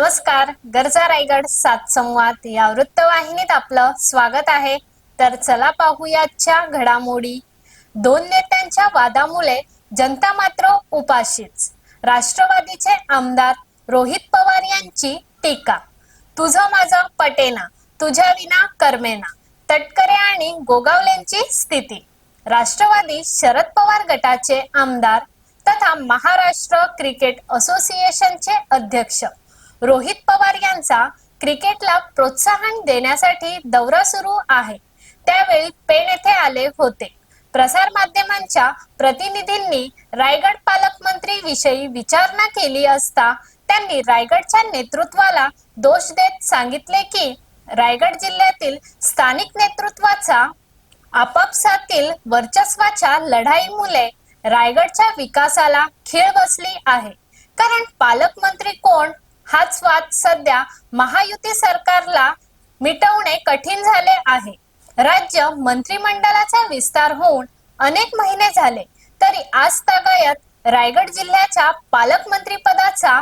नमस्कार गरजा रायगड सात संवाद या वृत्तवाहिनीत आपलं स्वागत आहे. तर चला पाहूयाच्या घडामोडी. दोन नेत्यांच्या वादामुळे जनता मात्र उपाशीच. राष्ट्रवादीचे आमदार रोहित पवार यांची टीका. तुझं माझं पटेना तुझ्या विना कर्मेना तटकरे आणि गोगावलेंची स्थिती. राष्ट्रवादी शरद पवार गटाचे आमदार तथा महाराष्ट्र क्रिकेट असोसिएशनचे अध्यक्ष. रोहित पवार यांचा क्रिकेटला प्रोत्साहन देण्यासाठी दौरा सुरू आहे. त्यावेळी पेण येथे आले होते. प्रसार माध्यमांच्या प्रतिनिधींनी रायगड पालकमंत्री विषयी विचारणा केली असता त्यांनी रायगडच्या नेतृत्वाला दोष देत सांगितले की रायगड जिल्ह्यातील स्थानिक नेतृत्वाचा आपापसातील वर्चस्वाच्या लढाईमुळे रायगडच्या विकासाला खीळ बसली आहे. कारण पालकमंत्री कोण हाच वाद सध्या महायुती सरकारला मिटवणे कठीण झाले आहे. राज्य मंत्रिमंडळाचा विस्तार होऊन अनेक महिने झाले तरी आज तागायत रायगड जिल्ह्याच्या पालकमंत्री पदाचा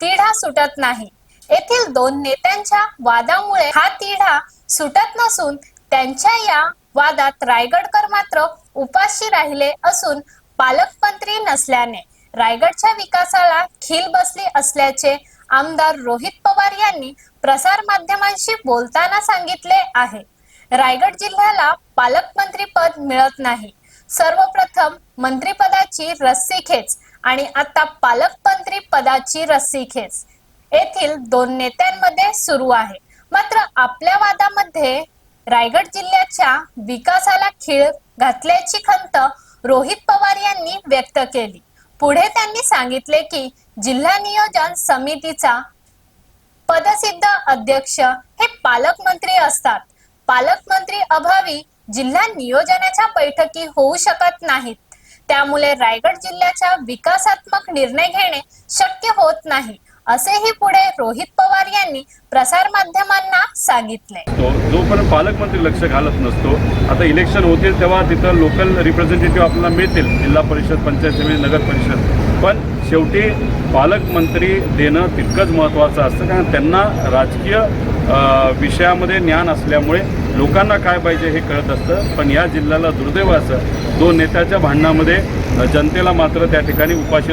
तिढा सुटत नाही. येथील दोन नेत्यांच्या वादामुळे हा तिढा सुटत नसून त्यांच्या या वादात रायगडकर मात्र उपाशी राहिले असून पालकमंत्री नसल्याने. रायगडच्या विकासाला खील बसली असल्याचे आमदार रोहित पवार यांनी प्रसार माध्यमांशी बोलताना सांगितले आहे. रायगड जिल्ह्याला पालकमंत्री पद मिळत नाही. सर्वप्रथम मंत्रिपदाची रस्सी खेच आणि आता पालकमंत्री पदाची रस्सी खेच येथील दोन नेत्यांमध्ये सुरू आहे. मात्र आपल्या वादामध्ये रायगड जिल्ह्याच्या विकासाला खीळ घातल्याची खंत रोहित पवार यांनी व्यक्त केली. पुढे त्यांनी सांगितले की जिल्हा नियोजन समितीचा पदसिद्ध अध्यक्ष हे पालकमंत्री असतात. पालकमंत्री अभावी जिल्हा नियोजनाच्या बैठकी होऊ शकत नाहीत. त्यामुळे रायगड जिल्ह्याच्या विकासात्मक निर्णय घेणे शक्य होत नाही. असेही पुढे रोहित पवार यांनी प्रसार माध्यमांना सांगितले. जोपर्यंत पालकमंत्री लक्ष घालत नसतो आता इलेक्शन होतील तेव्हा तिथं लोकल रिप्रेझेंटेटिव्ह आपल्याला मिळतील जिल्हा परिषद पंचायत समिती नगर परिषद. पण शेवटी पालकमंत्री देणं तितकंच महत्त्वाचं असतं कारण त्यांना राजकीय विषयामध्ये ज्ञान असल्यामुळे लोकांना काय पाहिजे हे कळत असतं. पण या जिल्ह्याला दुर्दैवाचं दोन नेत्याच्या भांडणामध्ये जनतेला मात्र त्या ठिकाणी उपाशी